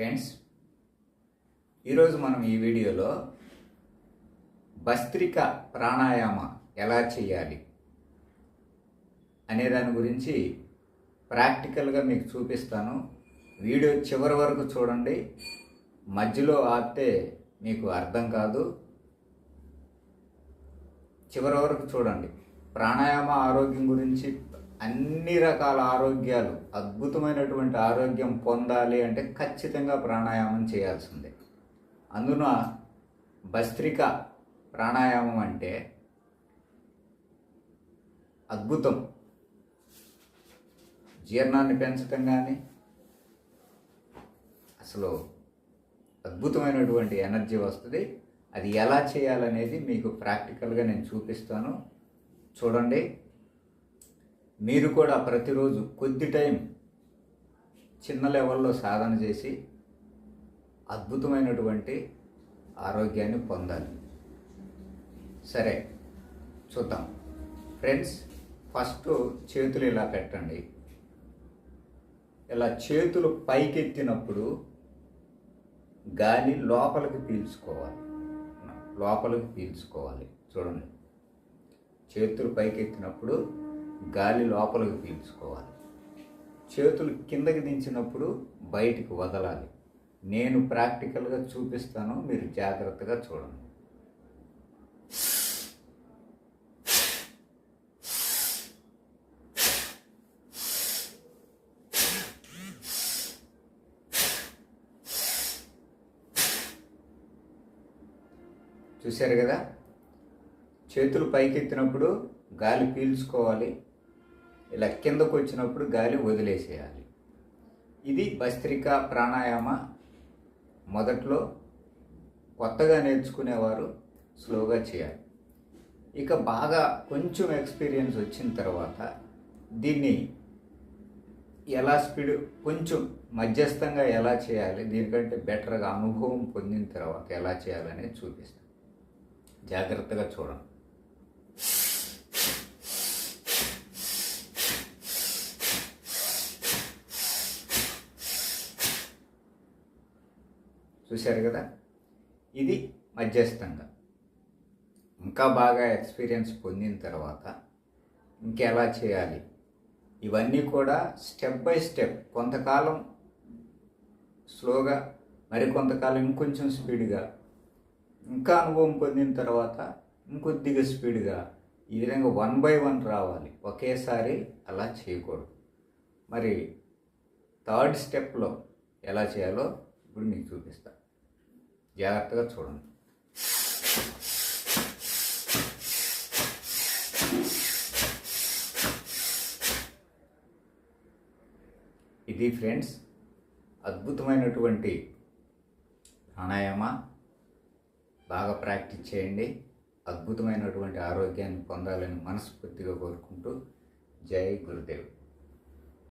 Friends ఈరోజు మనం ఈ వీడియోలో భస్త్రిక ప్రాణాయామ ఎలా చేయాలి అనే దాని గురించి ప్రాక్టికల్గా మీకు చూపిస్తాను. వీడియో చివరి వరకు చూడండి. మధ్యలో ఆపితే మీకు అర్థం కాదు. చివరి వరకు చూడండి. ప్రాణాయామ ఆరోగ్యం గురించి అన్ని రకాల ఆరోగ్యాలు అద్భుతమైనటువంటి ఆరోగ్యం పొందాలి అంటే ఖచ్చితంగా ప్రాణాయామం చేయాల్సిందే. అందున భస్త్రిక ప్రాణాయామం అంటే అద్భుతం. జీర్ణాన్ని పెంచటం కానీ అసలు అద్భుతమైనటువంటి ఎనర్జీ వస్తుంది. అది ఎలా చేయాలనేది మీకు ప్రాక్టికల్గా నేను చూపిస్తాను. చూడండి. మీరు కూడా ప్రతిరోజు కొద్ది టైం చిన్న లెవెల్లో సాధన చేసి అద్భుతమైనటువంటి ఆరోగ్యాన్ని పొందాలి. సరే చూద్దాం. ఫ్రెండ్స్ ఫస్ట్ చేతులు ఇలా పెట్టండి. ఇలా చేతులు పైకెత్తినప్పుడు గాలి లోపలికి పీల్చుకోవాలి. లోపలికి పీల్చుకోవాలి. చూడండి. చేతులు పైకెత్తినప్పుడు గాలి లోపలికి పీల్చుకోవాలి. చేతులు కిందకి దించినప్పుడు బయటికి వదలాలి. నేను ప్రాక్టికల్గా చూపిస్తాను మీరు జాగ్రత్తగా చూడండి. చూశారు కదా? చేతులు పైకెత్తినప్పుడు గాలి పీల్చుకోవాలి. ఇలా కిందకు వచ్చినప్పుడు గాలి వదిలేసేయాలి. ఇది భస్త్రిక ప్రాణాయామ. మొదట్లో కొత్తగా నేర్చుకునేవారు స్లోగా చేయాలి. ఇక బాగా కొంచెం ఎక్స్పీరియన్స్ వచ్చిన తర్వాత దీన్ని ఎలా స్పీడ్ కొంచెం మధ్యస్థంగా ఎలా చేయాలి దీనికంటే బెటర్గా అనుభవం పొందిన తర్వాత ఎలా చేయాలనేది చూపిస్తాను. జాగ్రత్తగా చూడండి. చూశారు కదా? ఇది మధ్యస్థంగా. ఇంకా బాగా ఎక్స్పీరియన్స్ పొందిన తర్వాత ఇంకెలా చేయాలి? ఇవన్నీ కూడా స్టెప్ బై స్టెప్. కొంతకాలం స్లోగా మరి కొంతకాలం ఇంకొంచెం స్పీడ్గా. ఇంకా అనుభవం పొందిన తర్వాత ఇంకొద్దిగా స్పీడ్గా. ఈ విధంగా వన్ బై వన్ రావాలి. ఒకేసారి అలా చేయకూడదు. మరి థర్డ్ స్టెప్లో ఎలా చేయాలో ఇప్పుడు మీకు చూపిస్తాను జాగ్రత్తగా చూడండి. ఇది ఫ్రెండ్స్ అద్భుతమైనటువంటి ప్రాణాయామ. బాగా ప్రాక్టీస్ చేయండి. అద్భుతమైనటువంటి ఆరోగ్యాన్ని పొందాలని మనస్ఫూర్తిగా కోరుకుంటూ జై గురుదేవ్.